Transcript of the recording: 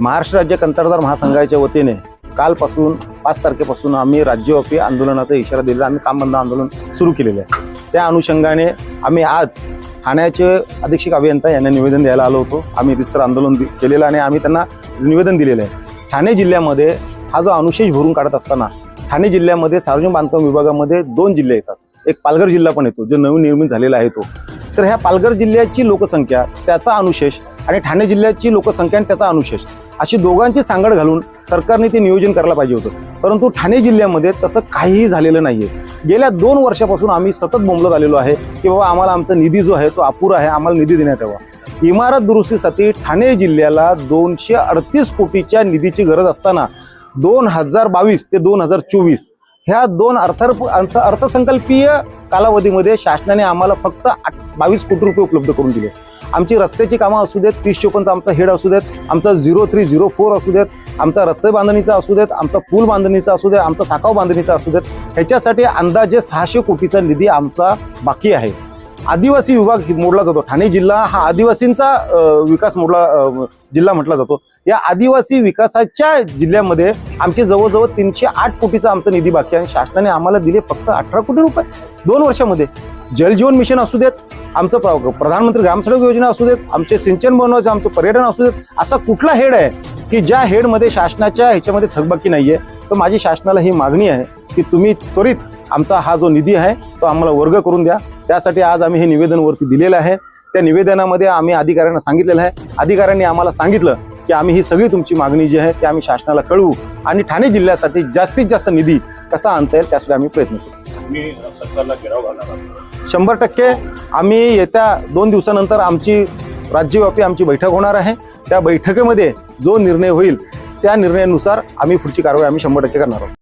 महाराष्ट्र राज्य कंत्राटदार महासंघाच्या वतीने कालपासून पाच तारखेपासून आम्ही राज्यव्यापी आंदोलनाचा इशारा दिलेला आम्ही काम बंद आंदोलन सुरू केलेलं आहे. त्या अनुषंगाने आम्ही आज ठाण्याचे अधीक्षक अभियंता यांना निवेदन द्यायला आलो होतो. आम्ही तिसरं आंदोलन दि- केलेलं आणि आम्ही त्यांना निवेदन दिलेलं आहे. ठाणे जिल्ह्यामध्ये हा जो अनुशेष भरून काढत असताना ठाणे जिल्ह्यामध्ये सार्वजनिक बांधकाम विभागामध्ये दोन जिल्हे येतात. एक पालघर जिल्हा पण येतो जो नवीन निर्मित झालेला आहे तो. तर ह्या पालघर जिल्ह्याची लोकसंख्या त्याचा अनुशेष आणि ठाणे जिल्ह्याची लोकसंख्या आणि त्याचा अनुशेष अशी दोघांची सांगड घालून सरकारने ते नियोजन करायला पाहिजे होतं. परंतु ठाणे जिल्ह्यामध्ये तसं काहीही झालेलं नाही आहे गेल्या दोन वर्षापासून आम्ही सतत बोंबलत आलेलो आहे की बाबा आम्हाला आमचा निधी जो आहे तो अपुरा आहे आम्हाला निधी देण्यात यावा. इमारत दुरुस्तीसाठी ठाणे जिल्ह्याला दोनशे अडतीस कोटीच्या निधीची गरज असताना दोन हजार बावीस ते दोन हजार चोवीस ह्या दोन अर्थ अर्थ अर्थसंकल्पीय कालावधीमध्ये शासनाने आम्हाला फक्त आठ- बावीस कोटी रुपये उपलब्ध करून दिले. आमची रस्त्याची कामं असू देत तीस चोपन्नचा आमचा हेड असू देत आमचा झिरो थ्री झिरो फोर असू देत आमचा रस्ते बांधणीचा असू देत आमचा पूल बांधणीचा असू देत आमचा साखाव बांधणीचा असू देत ह्याच्यासाठी अंदाजे सहाशे कोटीचा निधी आमचा बाकी आहे. आदिवासी विभाग मोडला जातो. ठाणे जिल्हा हा आदिवासींचा विकास मोडला जिल्हा म्हटला जातो. या आदिवासी विकासाच्या जिल्ह्यामध्ये आमचे जवळजवळ तीनशे आठ कोटीचा आमचा निधी बाकी आहे आणि शासनाने आम्हाला दिले फक्त अठरा कोटी रुपये. दोन वर्षामध्ये जलजीवन मिशन असू देत आमचं प्र- प्रधानमंत्री ग्रामसडक योजना असू देत आमचे सिंचन बनवायचं आमचं पर्यटन असू देत असा कुठला हेड आहे की ज्या हेडमध्ये शासनाच्या ह्याच्यामध्ये थकबाकी नाही आहे तर माझी शासनाला ही मागणी आहे की तुम्ही त्वरित आमचा हा जो निधी आहे तो आम्हाला वर्ग करून द्या. त्यासाठी आज आम्ही हे निवेदन वरती दिलेलं आहे. त्या निवेदनामध्ये आम्ही अधिकाऱ्यांना सांगितलेलं आहे. अधिकाऱ्यांनी आम्हाला सांगितलं की आम्ही ही सगळी तुमची मागणी जी आहे ती आम्ही शासनाला कळवू आणि ठाणे जिल्ह्यासाठी जास्तीत जास्त निधी कसा आणता येईल त्यासाठी आम्ही प्रयत्न करू. शंभर टक्के आम्ही येत्या दोन दिवसानंतर आमची राज्यव्यापी आमची बैठक होणार आहे. त्या बैठकीमध्ये जो निर्णय होईल त्या निर्णयानुसार आम्ही पुढची कारवाई आम्ही शंभर टक्के करणार आहोत.